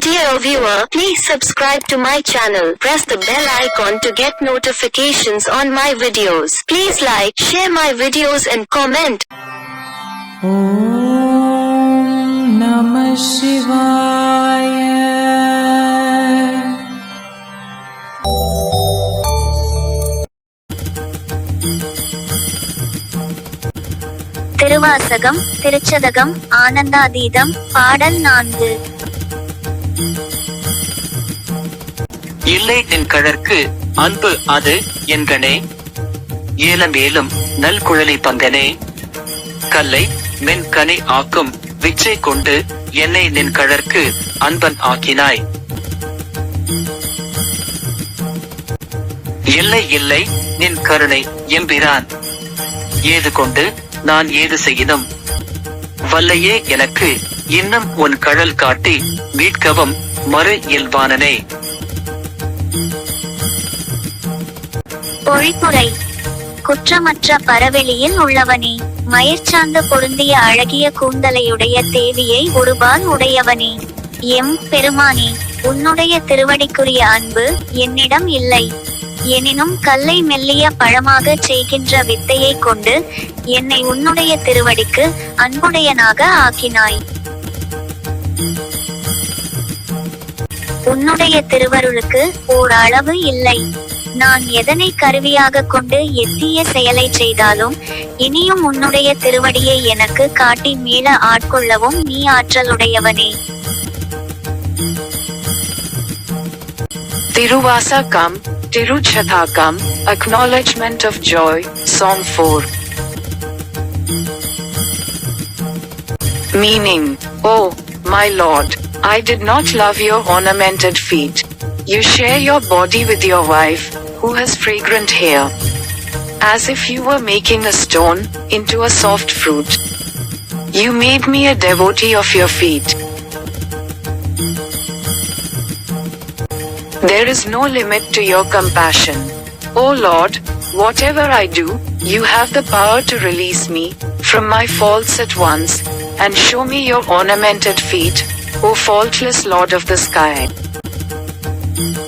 Dear viewer, please subscribe to my channel. Press the bell icon to get notifications on my videos. Please like, share my videos and comment. Om Namah Shivaya. Thiruvasagam Thiruchathagam ஆனந்தாதீதம் பாடல் நான்கு இல்லை நின் கழற்கு அன்பு அது என்கணே ஏலமேலும் நல்குழலி பங்கனே கல்லை மென் கனி ஆக்கும் விச்சை கொண்டு என்னை நின் கழற்கு அன்பன் ஆக்கினாய். இல்லை இல்லை நின் கருணை எம்பிரான். ஏது கொண்டு நான் ஏது செய்யினும்? வல்லையே எனக்கு இன்னும் உன் கழல் காட்டி மீட்கவும் மறு இயல்பானனே. பொழிப்புரை. குற்றமற்ற பரவெளியில் உள்ளவனே மயிர்ச்சாந்து பொருந்திய அழகிய கூந்தலையுடைய தேவியை ஒருபால் உடையவனே. எம் பெருமானே உன்னுடைய திருவடிக்குரிய அன்பு என்னிடம் இல்லை. எனினும் கல்லை மெல்லிய பழமாகச் செய்கின்ற வித்தையை கொண்டு என்னை உன்னுடைய திருவடிக்கு அன்புடையனாக ஆக்கினாய். உன்னுடைய திருவருளுக்கு ஓர் அளவு இல்லை. நான் எதனை கருவியாக கொண்டு எத்தீய செயலை செய்தாலும் இனியும் உன்னுடைய திருவடியை எனக்கு காட்டி மீள ஆட்கொள்ளவும் நீ ஆற்றலுடையவனே Thiruvasagam Thiruchathagam acknowledgement of joy song four Meaning, Oh, my lord, I did not love your ornamented feet. You share your body with your wife, who has fragrant hair. As if you were making a stone into a soft fruit. You made me a devotee of your feet. There is no limit to your compassion. O Lord, whatever I do, you have the power to release me from my faults at once and show me your ornamented feet, O faultless Lord of the sky. Thank you.